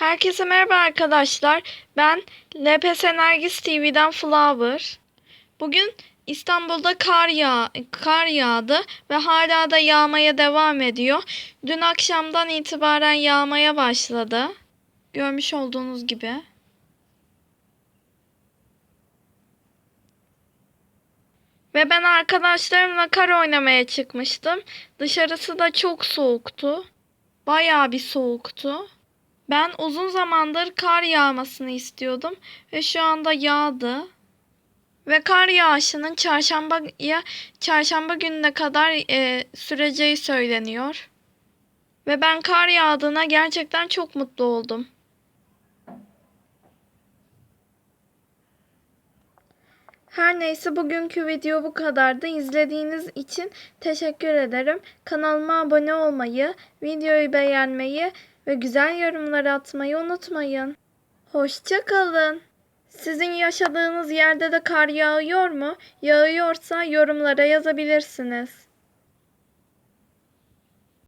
Herkese merhaba arkadaşlar. Ben LPS Nergis TV'den Flower. Bugün İstanbul'da kar yağ kar yağdı ve hala da yağmaya devam ediyor. Dün akşamdan itibaren yağmaya başladı. Görmüş olduğunuz gibi. Ve ben arkadaşlarımla kar oynamaya çıkmıştım. Dışarısı da çok soğuktu. Bayağı bir soğuktu. Ben uzun zamandır kar yağmasını istiyordum ve şu anda yağdı. Ve kar yağışının çarşambaya çarşamba gününe kadar e, süreceği söyleniyor. Ve ben kar yağdığına gerçekten çok mutlu oldum. Her neyse bugünkü video bu kadardı. İzlediğiniz için teşekkür ederim. Kanalıma abone olmayı, videoyu beğenmeyi ve güzel yorumlar atmayı unutmayın. Hoşça kalın. Sizin yaşadığınız yerde de kar yağıyor mu? Yağıyorsa yorumlara yazabilirsiniz.